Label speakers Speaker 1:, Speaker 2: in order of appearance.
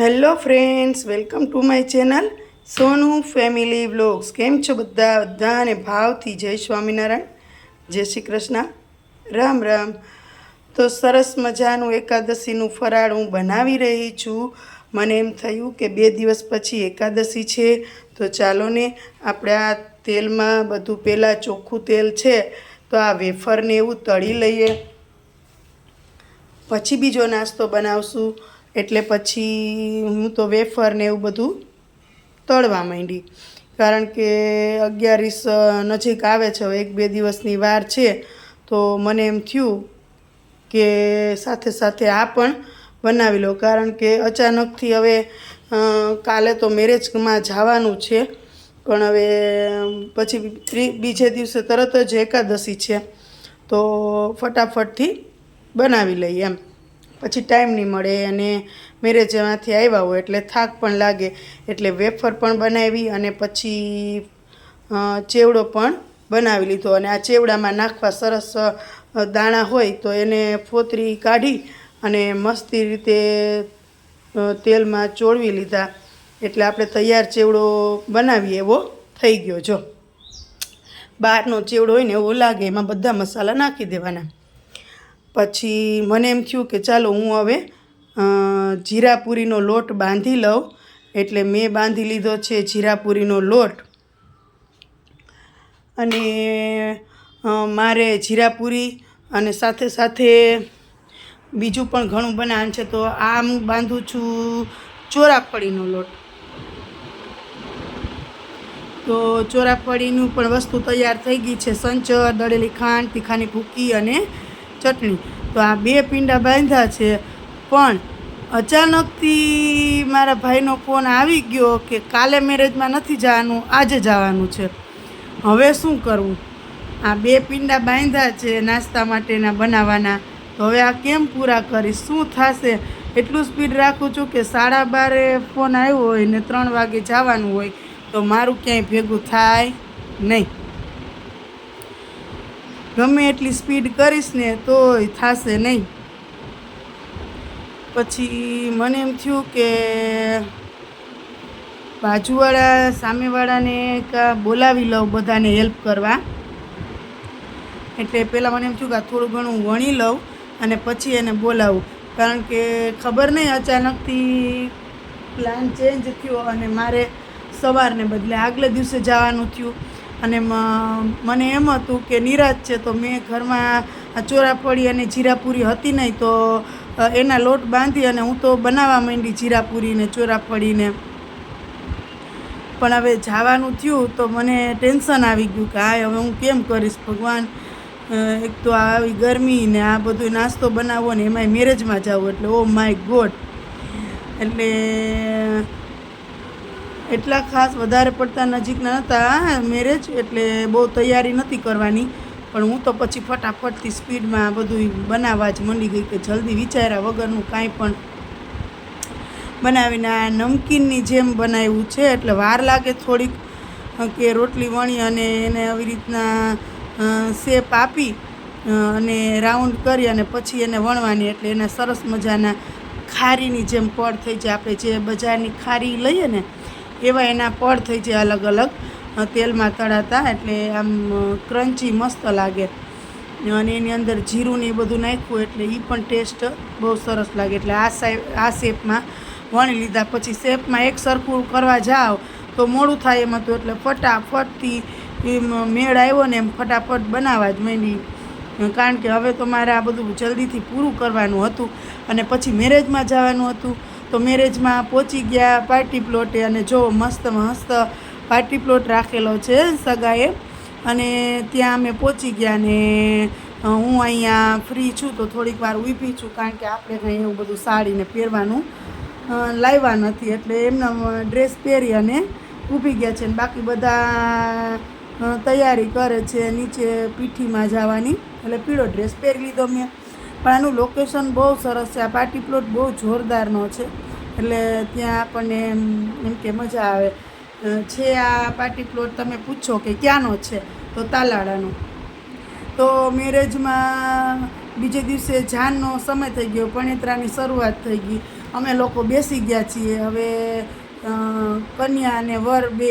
Speaker 1: Hello friends, welcome to my channel Sonu family vlogs. કેમ છો બધા? બધાને ભાવથી જય સ્વામિનારાયણ. જય શ્રી કૃષ્ણ. રામ રામ. તો સરસ મજાનું એકાદશીનું ફરાળ હું બનાવી રહી છું. મને એમ થયું કે બે દિવસ પછી એકાદશી છે, તો ચાલો ને આપણે આ તેલમાં બધું પહેલાં ચોખ્ખું તેલ છે, તો આ વેફરને એવું તળી લઈએ. પછી બીજો નાસ્તો બનાવશું. એટલે પછી હું તો વેફર ને એવું બધું તળવા માંડી. કારણ કે અગિયારીસ નજીક આવે છે એક બે દિવસની વાર છે, તો મને એમ થયું કે સાથે સાથે આ પણ બનાવી લો. કારણ કે અચાનકથી હવે કાલે તો મેરેજમાં જવાનું છે, પણ હવે, પછી બીજે દિવસે તરત જ એકાદશી છે, તો ફટાફટથી બનાવી લઈએ એમ. પછી ટાઈમ નહીં મળે અને મેરેજમાંથી આવ્યા હોય એટલે થાક પણ લાગે. એટલે વેફર પણ બનાવી અને પછી ચેવડો પણ બનાવી લીધો. અને આ ચેવડામાં નાખવા સરસ દાણા હોય તો એને ફોતરી કાઢી અને મસ્તી રીતે તેલમાં ચોળવી લીધા. એટલે આપણે તૈયાર ચેવડો બનાવીએ એવો થઈ ગયો જો. બહારનો ચેવડો હોય ને એવો લાગે. એમાં બધા મસાલા નાખી દેવાના. પછી મને એમ થયું કે ચાલો હું હવે જીરાપુરીનો લોટ બાંધી લઉં. એટલે મેં બાંધી લીધો છે જીરાપુરીનો લોટ. અને મારે જીરાપુરી અને સાથે સાથે બીજું પણ ઘણું બનાવવાનું છે તો આ હું બાંધું છું ચોરાફળીનો લોટ. તો ચોરાફળીનું પણ વસ્તુ તૈયાર થઈ ગઈ છે. સંચર, દળેલી ખાંડ, તીખાની ભૂકી અને ચટણી. તો આ બે પીંડા બાંધ્યા છે. પણ અચાનકથી મારા ભાઈનો ફોન આવી ગયો કે કાલે મેરેજમાં નથી જવાનું, આજે જવાનું છે. હવે શું કરવું? આ બે પીંડા બાંધ્યા છે નાસ્તા માટેના બનાવવાના. તો હવે આ કેમ પૂરા કરીશ? શું થશે? એટલું સ્પીડ રાખું છું કે સાડા બારે ફોન આવ્યો હોય ને ત્રણ વાગે જવાનું હોય, તો મારું ક્યાંય ભેગું થાય નહીં. ગમે એટલી સ્પીડ કરીશ ને તોય થશે નહીં. પછી મને એમ થયું કે બાજુવાળા સામેવાળાને કા બોલાવી લઉં બધાને હેલ્પ કરવા. એટલે પહેલાં મને એમ થયું કે થોડું ઘણું વણી લઉં અને પછી એને બોલાવું. કારણ કે ખબર નહીં અચાનકથી પ્લાન ચેન્જ થયો અને મારે સવારને બદલે આગલે દિવસે જવાનું થયું. અને મને એમ હતું કે નિરાશ છે, તો મેં ઘરમાં ચોરાફળી અને જીરાપુરી હતી નહીં, તો એના લોટ બાંધી અને હું તો બનાવવા માંડી જીરાપુરીને ચોરાફળીને પણ હવે જવાનું થયું, તો મને ટેન્શન આવી ગયું કે હા હવે હું કેમ કરીશ? ભગવાન એક તો આવી ગરમી ને આ બધું નાસ્તો બનાવવો ને એમાંય મેરેજમાં જવું, એટલે ઓ માય ગોડ. એટલે એટલા ખાસ વધારે પડતા નજીકના નહોતા મેરેજ એટલે બહુ તૈયારી નથી કરવાની. પણ હું તો પછી ફટાફટથી સ્પીડમાં બધું બનાવવા જ મંડી ગઈ કે જલ્દી વિચાર્યા વગરનું કાંઈ પણ બનાવીને આ નમકીનની જેમ બનાવ્યું છે. એટલે વાર લાગે થોડીક કે રોટલી વણી અને એને આવી રીતના શેપ આપી અને રાઉન્ડ કરી અને પછી એને વણવાની. એટલે એને સરસ મજાના ખારીની જેમ પડ થઈ જાય. આપણે જે બજારની ખારી લઈએ ને એવા એના પડ થઈ જાય અલગ અલગ. તેલમાં તળાતા એટલે આમ ક્રન્ચી મસ્ત લાગે. અને એની અંદર જીરું ને એ બધું નાખ્યું એટલે એ પણ ટેસ્ટ બહુ સરસ લાગે. એટલે આ સાઈ, આ શેપમાં વણી લીધા. પછી શેપમાં એક સરખું કરવા જાઓ તો મોડું થાય એમ હતું એટલે ફટાફટથી એમ, મેળ આવ્યો ને એમ ફટાફટ બનાવવા જ માંડી. કારણ કે હવે તો મારે આ બધું જલ્દીથી પૂરું કરવાનું હતું. અને પછી મેરેજમાં જવાનું હતું. તો મેરેજમાં પહોંચી ગયા પાર્ટી પ્લોટે અને જો મસ્ત મસ્ત પાર્ટી પ્લોટ રાખેલો છે સગાએ. અને ત્યાં અમે પહોંચી ગયા ને હું અહીંયા ફ્રી છું તો થોડીક વાર ઊભી છું કારણ કે આપણે કંઈ એવું બધું સાડીને પહેરવાનું લાવ્યા નથી. એટલે એમના ડ્રેસ પહેરી અને ઊભી ગયા છે ને બાકી બધા તૈયારી કરે છે નીચે પીઠીમાં જવાની. એટલે પીળો ડ્રેસ પહેરી લીધો મેં. પણ આનું લોકેશન બહુ સરસ છે. આ પાર્ટી પ્લોટ બહુ જોરદારનો છે. એટલે ત્યાં આપણને એમ એમ કે મજા આવે. છે આ પાર્ટી પ્લોટ તમે પૂછો કે ક્યાંનો છે? તો તાલાળાનો. તો મેરેજમાં બીજે દિવસે જાનનો સમય થઈ ગયો, પણેતરાની શરૂઆત થઈ ગઈ. અમે લોકો બેસી ગયા છીએ. હવે કન્યા અને વર બે